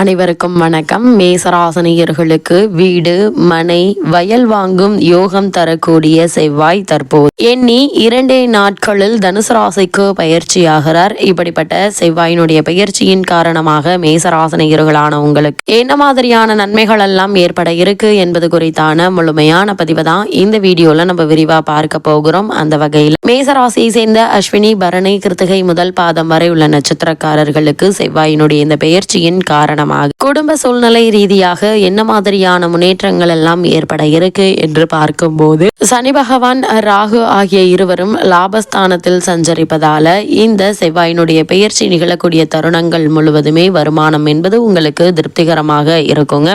அனைவருக்கும் வணக்கம். மேசராசனியர்களுக்கு வீடு மனை வயல் வாங்கும் யோகம் தரக்கூடிய செவ்வாய் தற்போது. எண்ணி இரண்டே நாட்களில் தனுசு ராசிக்கு பயிற்சியாகிறார். இப்படிப்பட்ட செவ்வாயினுடைய பயிற்சியின் காரணமாக மேசராசனியர்களான உங்களுக்கு என்ன மாதிரியான நன்மைகள் எல்லாம் ஏற்பட இருக்கு என்பது குறித்தான முழுமையான பதிவு தான் இந்த வீடியோல நம்ம விரிவா பார்க்க போகிறோம். அந்த வகையில் மேசராசியை சேர்ந்த அஸ்வினி பரணி கிருத்திகை முதல் பாதம் வரை உள்ள நட்சத்திரக்காரர்களுக்கு செவ்வாயினுடைய இந்த பெயர்ச்சியின் காரணமாக குடும்ப சூழ்நிலை ரீதியாக என்ன மாதிரியான முன்னேற்றங்கள் எல்லாம் ஏற்பட இருக்கு என்று பார்க்கும்போது சனி பகவான் ராகு ஆகிய இருவரும் லாபஸ்தானத்தில் சஞ்சரிப்பதால இந்த செவ்வாயினுடைய பெயர்ச்சி நிகழக்கூடிய தருணங்கள் முழுவதுமே வருமானம் என்பது உங்களுக்கு திருப்திகரமாக இருக்குங்க.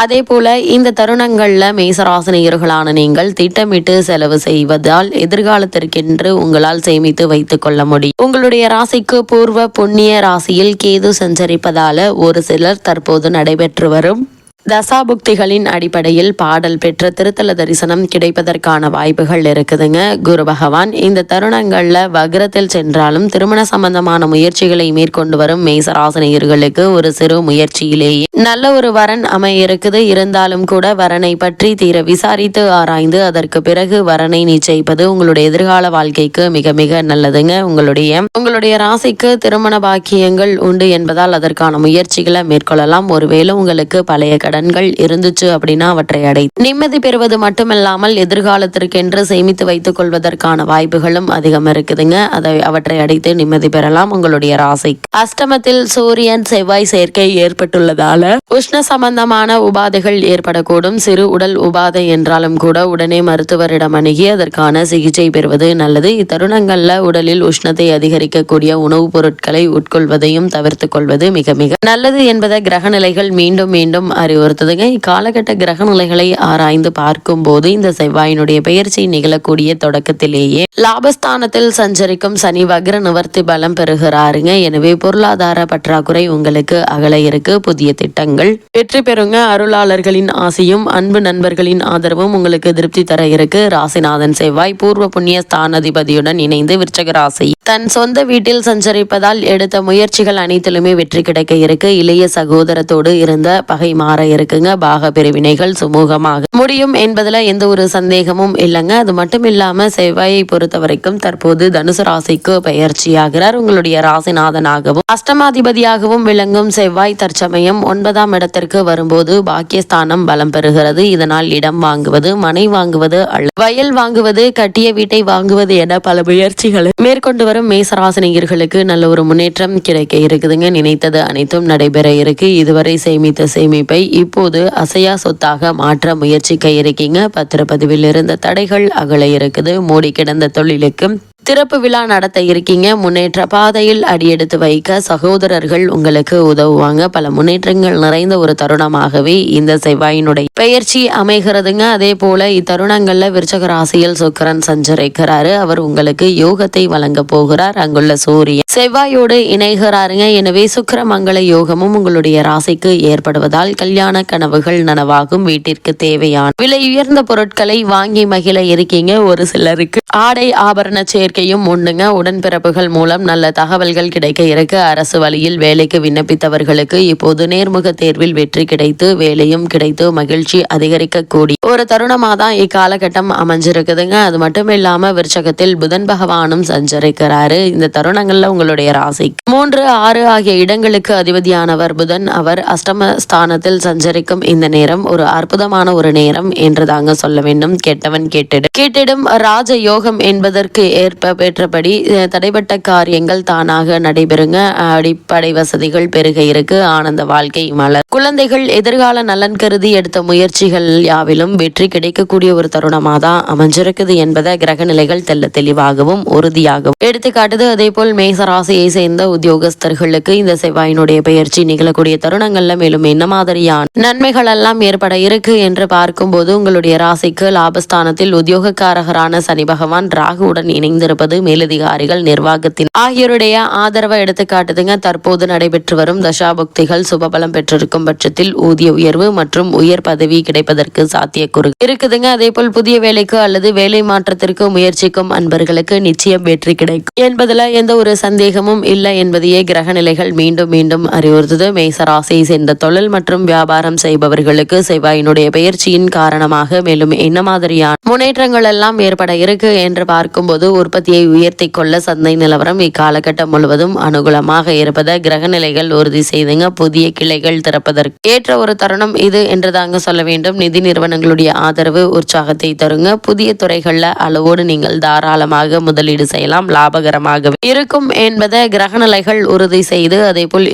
அதே போல இந்த தருணங்களில் மேசராசினியர்களான நீங்கள் திட்டமிட்டு செலவு செய்வதால் எதிர்காலத்திற்கென்று உங்களால் சேமித்து வைத்துக் கொள்ள முடியும். உங்களுடைய ராசிக்கு பூர்வ புண்ணிய ராசியில் கேது சஞ்சரிப்பதால ஒரு சிலர் தற்போது நடைபெற்று வரும். தசாபுக்திகளின் அடிப்படையில் பாடல் பெற்ற திருத்தல தரிசனம் கிடைப்பதற்கான வாய்ப்புகள் இருக்குதுங்க. குரு பகவான் இந்த தருணங்களில் வக்ரத்தில் சென்றாலும் திருமண சம்பந்தமான முயற்சிகளை மேற்கொண்டு வரும் மேசராசனியர்களுக்கு ஒரு சிறு முயற்சியிலேயே நல்ல ஒரு வரன் அமைய இருக்குது இருந்தாலும் கூட வரனை பற்றி தீர விசாரித்து ஆராய்ந்து அதற்கு பிறகு வரனை நிச்சயிப்பது உங்களுடைய எதிர்கால வாழ்க்கைக்கு மிக மிக நல்லதுங்க. உங்களுடைய உங்களுடைய ராசிக்கு திருமண பாக்கியங்கள் உண்டு என்பதால் அதற்கான முயற்சிகளை மேற்கொள்ளலாம். ஒருவேளை உங்களுக்கு பழைய கடன்கள் இருந்துச்சு அப்படின்னா அவற்றை அடை நிம்மதி பெறுவது மட்டுமல்லாமல் எதிர்காலத்திற்கென்று சேமித்து வைத்துக் கொள்வதற்கான வாய்ப்புகளும் அதிகம் இருக்குதுங்க. அதை அவற்றை அடைத்து நிம்மதி பெறலாம் உங்களுடைய ராசி. அஷ்டமத்தில் சூரியன் செவ்வாய் சேர்க்கை ஏற்பட்டுள்ளதால உஷ்ண சம்பந்தமான உபாதைகள் ஏற்படக்கூடும். சிறு உடல் உபாதை என்றாலும் கூட உடனே மருத்துவரிடம் அணுகி அதற்கான சிகிச்சை பெறுவது நல்லது. இத்தருணங்கள்ல உடலில் உஷ்ணத்தை அதிகரிக்கக்கூடிய உணவுப் பொருட்களை உட்கொள்வதையும் தவிர்த்துக் கொள்வது மிக மிக நல்லது என்பதை கிரக நிலைகள் மீண்டும் மீண்டும் அறிவு வருத்ததுங்க இக்காலகட்ட கிரக நிலைகளை ஆராய்ந்து பார்க்கும்போது இந்த செவ்வாயினுடைய பெயர்ச்சி நிகழக்கூடிய தொடக்கத்திலேயே லாபஸ்தானத்தில் சஞ்சரிக்கும் சனி வக்ர நிவர்த்தி பலம் பெறுகிறாருங்க. எனவே பொருளாதார பற்றாக்குறை உங்களுக்கு அகல இருக்கு. புதிய திட்டங்கள் வெற்றி பெறுங்க. அருளாளர்களின் ஆசையும் அன்பு நண்பர்களின் ஆதரவும் உங்களுக்கு திருப்தி தர இருக்கு. ராசிநாதன் செவ்வாய் பூர்வ புண்ணிய ஸ்தானாதிபதியுடன் இணைந்து விருச்சக ராசி தன் சொந்த வீட்டில் சஞ்சரிப்பதால் எடுத்த முயற்சிகள் அனைத்திலுமே வெற்றி கிடைக்க இருக்கு. இளைய சகோதரத்தோடு இருந்த பகை மாற இருக்குங்க. பாக பிரிவினைகள் சுமூகமாக முடியும் என்பதுல எந்த ஒரு சந்தேகமும் இல்லைங்க. அது மட்டும் இல்லாம செவ்வாயை பொறுத்த வரைக்கும் தற்போது தனுசு ராசிக்கு பயிற்சியாகிறார் உங்களுடைய ராசிநாதனாகவும் அஷ்டமாதிபதியாகவும் விளங்கும் செவ்வாய் தற்சமயம் ஒன்பதாம் இடத்திற்கு வரும்போது பாக்கியஸ்தானம் பலம் பெறுகிறது. இதனால் இடம் வாங்குவது மனை வாங்குவது அல்ல. வயல் வாங்குவது கட்டிய வீட்டை வாங்குவது என பல முயற்சிகளை மேற்கொண்டு வரும் மேசராசினியர்களுக்கு நல்ல ஒரு முன்னேற்றம் கிடைக்க இருக்குதுங்க. நினைத்தது அனைத்தும் நடைபெற இருக்கு. இதுவரை சேமித்த சேமிப்பை இப்போது அசையா சொத்தாக மாற்ற முயற்சிக்க இருக்கீங்க பத்திரப்பதிவில் இருந்த தடைகள் அகல இருக்குது. மூடி கிடந்த தொழிலுக்கு திறப்பு விழா நடத்த இருக்கீங்க. முன்னேற்ற பாதையில் அடியெடுத்து வைக்க சகோதரர்கள் உங்களுக்கு உதவுவாங்க. பல முன்னேற்றங்கள் நிறைந்த ஒரு தருணமாகவே இந்த செவ்வாயினுடைய பெயர்ச்சி அமைகிறதுங்க. அதே போல இத்தருணங்கள்ல விருச்சக ராசியில் சுக்கரன் சஞ்சரிக்கிறாரு. அவர் உங்களுக்கு யோகத்தை வழங்க போகிறார். அங்குள்ள சூரியன் செவ்வாயோடு இணைகிறாருங்க. எனவே சுக்கர மங்கள யோகமும் உங்களுடைய ராசிக்கு ஏற்படுவதால் கல்யாண கனவுகள் நனவாகும். வீட்டிற்கு தேவையான விலை உயர்ந்த பொருட்களை வாங்கி மகிழ இருக்கீங்க. ஒரு சிலருக்கு ஆடை ஆபரண சேர்க்கையும் உண்டுங்க. உடன்பிறப்புகள் மூலம் நல்ல தகவல்கள் கிடைக்க இருக்கு. அரசு வழியில் வேலைக்கு விண்ணப்பித்தவர்களுக்கு இப்போது நேர்முக தேர்வில் வெற்றி கிடைத்து வேலையும் கிடைத்து மகிழ்ச்சி அதிகரிக்கக்கூடிய ஒரு தருணமாக தான் இக்காலகட்டம் அமைஞ்சிருக்குதுங்க. அது மட்டும் இல்லாம விருச்சகத்தில் புதன் பகவானும் சஞ்சரிக்கிறாரு. இந்த தருணங்கள்ல உங்களுடைய ராசிக்கு. மூன்று ஆறு ஆகிய இடங்களுக்கு அதிபதியானவர் புதன். அவர் அஷ்டம ஸ்தானத்தில் சஞ்சரிக்கும் இந்த நேரம் ஒரு அற்புதமான ஒரு நேரம் என்று தாங்க சொல்ல வேண்டும். கேட்டவன் கேட்டிடும் கேட்டிடும் ராஜ யோகம் என்பதற்கு ஏற்ப பெற்றபடி தடைப்பட்ட காரியங்கள் தானாக நடைபெறுங்க. அடிப்படை வசதிகள் பெருக இருக்கு. ஆனந்த வாழ்க்கை மலர். குழந்தைகள் எதிர்கால நலன் கருதி எடுத்த முயற்சிகள் யாவிலும் வெற்றி கிடைக்கக்கூடிய ஒரு தருணமாக தான் அமைஞ்சிருக்குது என்பதை கிரக நிலைகள் தெல்ல தெளிவாகவும் உறுதியாகவும். எடுத்துக்காட்டுது அதே போல் மேச ராசியை சேர்ந்த உத்தியோகஸ்தர்களுக்கு இந்த செவ்வாயினுடைய பெயர்ச்சி நிகழக்கூடிய தருணங்கள்ல மேலும் என்ன மாதிரியான நன்மைகள் எல்லாம் ஏற்பட இருக்கு என்று பார்க்கும்போது உங்களுடைய ராசிக்கு லாபஸ்தானத்தில் உத்தியோகக்காரகரான சனி பகவான் ராகுவுடன் இணைந்திருப்பது மேலதிகாரிகள் நிர்வாகத்தின் ஆகியோருடைய ஆதரவை எடுத்துக்காட்டுதுங்க. தற்போது நடைபெற்று வரும் தசாபக்திகள் சுபபலம் பெற்றிருக்கும் பட்சத்தில் ஊதிய உயர்வு மற்றும் உயர் பதவி கிடைப்பதற்கு சாத்தியக்கூறு இருக்குதுங்க. அதே போல் புதிய வேலைக்கு அல்லது வேலை மாற்றத்திற்கு முயற்சிக்கும் அன்பர்களுக்கு நிச்சயம் வெற்றி கிடைக்கும் என்பதுல எந்த ஒரு சந்தேகம் சந்தேகமும் இல்லை என்பதையே கிரக நிலைகள் மீண்டும் மீண்டும் அறிவுறுத்தது. மேசராசியை சேர்ந்த தொழில் மற்றும் வியாபாரம் செய்பவர்களுக்கு செவ்வாயினுடைய பயிற்சியின் காரணமாக மேலும் என்ன மாதிரியான முன்னேற்றங்கள் எல்லாம் ஏற்பட இருக்கு என்று பார்க்கும்போது உற்பத்தியை உயர்த்தி கொள்ள சந்தை நிலவரம் இக்காலகட்டம் முழுவதும் அனுகூலமாக இருப்பதை கிரக நிலைகள் உறுதி செய்துங்க. புதிய கிளைகள் திறப்பதற்கு ஏற்ற ஒரு தருணம் இது என்று தாங்க சொல்ல வேண்டும். நிதி நிறுவனங்களுடைய ஆதரவு உற்சாகத்தை தருங்க. புதிய துறைகள்ல அளவோடு நீங்கள் தாராளமாக முதலீடு செய்யலாம். லாபகரமாக இருக்கும் என்பதை கிரகநிலைகள் உறுதி செய்து அதே போல்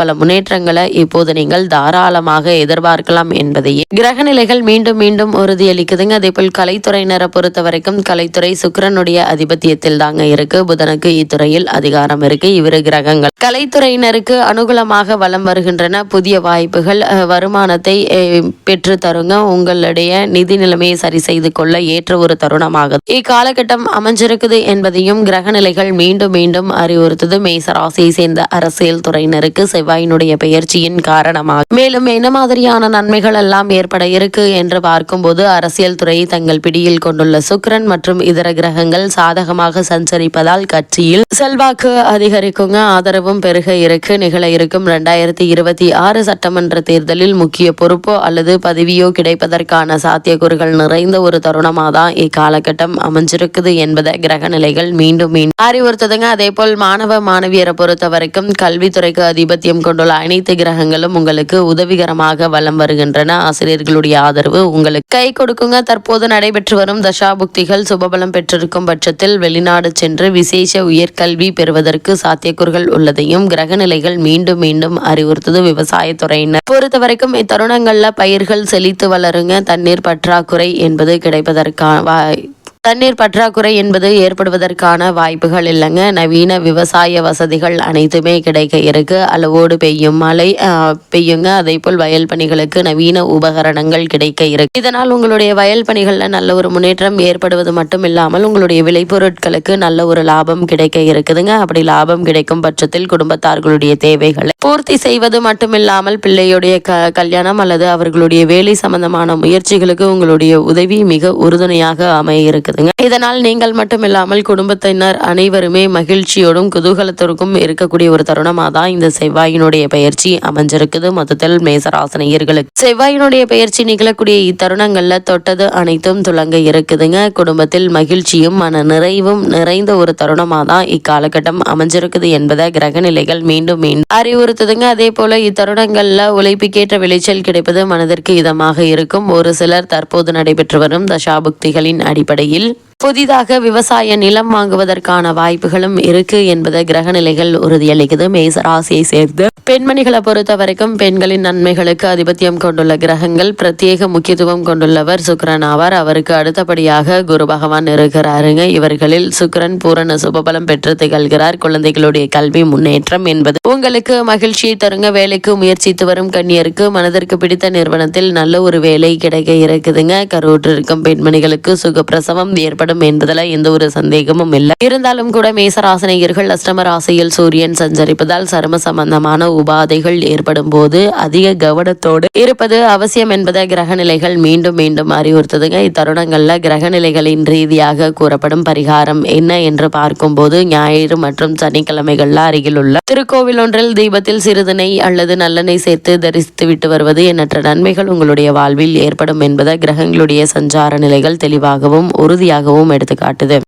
பல முன்னேற்றங்களை இப்போது நீங்கள் தாராளமாக எதிர்பார்க்கலாம் என்பதையே. கிரகநிலைகள் மீண்டும் மீண்டும் உறுதியளிக்குதுங்க. அதே போல் கலைத்துறையினரை பொறுத்த வரைக்கும் கலைத்துறை சுக்கரனுடைய அதிபத்தியத்தில் தாங்க இருக்கு. புதனுக்கு இத்துறையில் அதிகாரம் இருக்கு. இவரு கிரகங்கள் கலைத்துறையினருக்கு அனுகூலமாக வலம் வருகின்றன. புதிய வாய்ப்புகள் வருமானத்தை பெற்று தருங்க. உங்களுடைய நிதி நிலைமையை சரி செய்து கொள்ள ஏற்ற ஒரு தருணமாகும் இக்காலகட்டம் அமைஞ்சிருக்குது என்பதையும் கிரகநிலைகள் மீண்டும் மீண்டும் அறிவுறுத்தது மேசராசியை சேர்ந்த அரசியல் துறையினருக்கு செவ்வாயினுடைய பெயர்ச்சியின் காரணமாக. மேலும் என்ன மாதிரியான நன்மைகள் எல்லாம் ஏற்பட இருக்கு என்று பார்க்கும்போது அரசியல் துறையை தங்கள் பிடியில் கொண்டுள்ள சுக்கரன் மற்றும் இதர கிரகங்கள் சாதகமாக சஞ்சரிப்பதால் கட்சியில் செல்வாக்கு அதிகரிக்குங்க. ஆதரவும் பெருக இருக்கு. நிகழ இருக்கும் இரண்டாயிரத்தி இருபத்தி ஆறு சட்டமன்ற தேர்தலில் முக்கிய பொறுப்போ அல்லது பதவியோ கிடைப்பதற்கான சாத்தியக்கூறுகள் நிறைந்த ஒரு தருணமாக தான் இக்காலகட்டம் அமைஞ்சிருக்குது என்பதை கிரக நிலைகள் மீண்டும் மீண்டும் அறிவுறுத்துதுங்க. அதே போல் மாணவ மாணவியரை பொறுத்த வரைக்கும் கல்வித்துறைக்கு அதிபத்தியம் கொண்டுள்ள அனைத்து கிரகங்களும் உங்களுக்கு உதவிகரமாக வலம் வருகின்றன. ஆசிரியர்களுடைய ஆதரவு உங்களுக்கு கை கொடுக்குங்க. தற்போது நடைபெற்று வரும் தசாபுக்திகள் சுபபலம் பெற்றிருக்கும் பட்சத்தில் வெளிநாடு சென்று விசேஷ உயர்கல்வி பெறுவதற்கு சாத்தியக்கூறுகள் உள்ளதையும் கிரக நிலைகள் மீண்டும் மீண்டும் அறிவுறுத்தது விவசாயத்துறையினர். பொறுத்த வரைக்கும் இத்தருணங்கள்ல பயிர்கள் செழித்து வளருங்க. தண்ணீர் பற்றாக்குறை என்பது கிடைப்பதற்கான தண்ணீர் பற்றாக்குறை என்பது ஏற்படுவதற்கான வாய்ப்புகள் இல்லைங்க. நவீன விவசாய வசதிகள் அனைத்துமே கிடைக்க இருக்கு. அளவோடு பெய்யும் மழை பெய்யுங்க. அதே போல் வயல் பணிகளுக்கு நவீன உபகரணங்கள் கிடைக்க இருக்கு. இதனால் உங்களுடைய வயல் பணிகளில் நல்ல ஒரு முன்னேற்றம் ஏற்படுவது மட்டும் இல்லாமல் உங்களுடைய விளைபொருட்களுக்கு நல்ல ஒரு லாபம் கிடைக்க இருக்குதுங்க. அப்படி லாபம் கிடைக்கும் பட்சத்தில் குடும்பத்தார்களுடைய தேவைகளை பூர்த்தி செய்வது மட்டுமில்லாமல் பிள்ளையுடைய க கல்யாணம் அல்லது அவர்களுடைய வேலை சம்பந்தமான முயற்சிகளுக்கு உங்களுடைய உதவி மிக உறுதுணையாக அமைய இருக்குதுங்க இதனால் நீங்கள் மட்டும் இல்லாமல் குடும்பத்தினர் அனைவருமே மகிழ்ச்சியோடும் குதூகலத்திற்கும் இருக்கக்கூடிய ஒரு தருணமாக தான் இந்த செவ்வாயினுடைய பயிற்சி அமைஞ்சிருக்குது. மொத்தத்தில் மேசராசனையர்களுக்கு செவ்வாயினுடைய பயிற்சி நிகழக்கூடிய இத்தருணங்கள்ல தொட்டது அனைத்தும் துளங்க இருக்குதுங்க. குடும்பத்தில் மகிழ்ச்சியும் மன நிறைவும் நிறைந்த ஒரு தருணமாக தான் இக்காலகட்டம் அமைஞ்சிருக்குது என்பதை கிரக நிலைகள் மீண்டும் மீண்டும் அறிவுறுத்துதுங்க. அதே போல இத்தருணங்கள்ல உழைப்புக்கேற்ற விளைச்சல் கிடைப்பது மனதிற்கு இதமாக இருக்கும். ஒரு சிலர் தற்போது நடைபெற்று வரும் தசாபுக்திகளின் அடிப்படையில் Brasil புதிதாக விவசாய நிலம் வாங்குவதற்கான வாய்ப்புகளும் இருக்கு என்பதை கிரகநிலைகள் உறுதியளிக்குது. மேசராசியை சேர்த்து பெண்மணிகளை பொறுத்த வரைக்கும் பெண்களின் நன்மைகளுக்கு அதிபத்தியம் கொண்டுள்ள கிரகங்கள் பிரத்யேக முக்கியத்துவம் கொண்டுள்ளவர் சுக்கரன் ஆவார். அவருக்கு அடுத்தபடியாக குரு பகவான் இருக்கிறாருங்க. இவர்களில் சுக்கரன் பூரண சுபபலம் பெற்று திகழ்கிறார். குழந்தைகளுடைய கல்வி முன்னேற்றம் என்பது உங்களுக்கு மகிழ்ச்சியை தருங்க. வேலைக்கு முயற்சித்து வரும் கண்ணியருக்கு மனதிற்கு பிடித்த நிறுவனத்தில் நல்ல ஒரு வேலை கிடைக்க இருக்குதுங்க. கருவுற்று இருக்கும் பெண்மணிகளுக்கு சுகப்பிரசவம் ஏற்பட செயல்படும் என்பதில் எந்த ஒரு சந்தேகமும் இல்லை. இருந்தாலும் கூட மேசராசனையர்கள் அஷ்டம ராசியில் சூரியன் சஞ்சரிப்பதால் சரும சம்பந்தமான உபாதைகள் ஏற்படும் போது அதிக கவனத்தோடு இருப்பது அவசியம் என்பதை கிரக நிலைகள் மீண்டும் மீண்டும் அறிவுறுத்துதுங்க. இத்தருணங்கள்ல கிரக நிலைகளின் ரீதியாக கூறப்படும் பரிகாரம் என்ன என்று பார்க்கும்போது ஞாயிறு மற்றும் சனிக்கிழமைகள்ல அருகில் உள்ள திருக்கோவில் ஒன்றில் தீபத்தில் சிறிதனை அல்லது நல்லெண்ணெய் சேர்த்து தரிசித்து விட்டு வருவது எண்ணற்ற நன்மைகள் உங்களுடைய வாழ்வில் ஏற்படும் என்பதை கிரகங்களுடைய சஞ்சார நிலைகள் தெளிவாகவும் உறுதியாகவும் எடுத்து காட்டுது.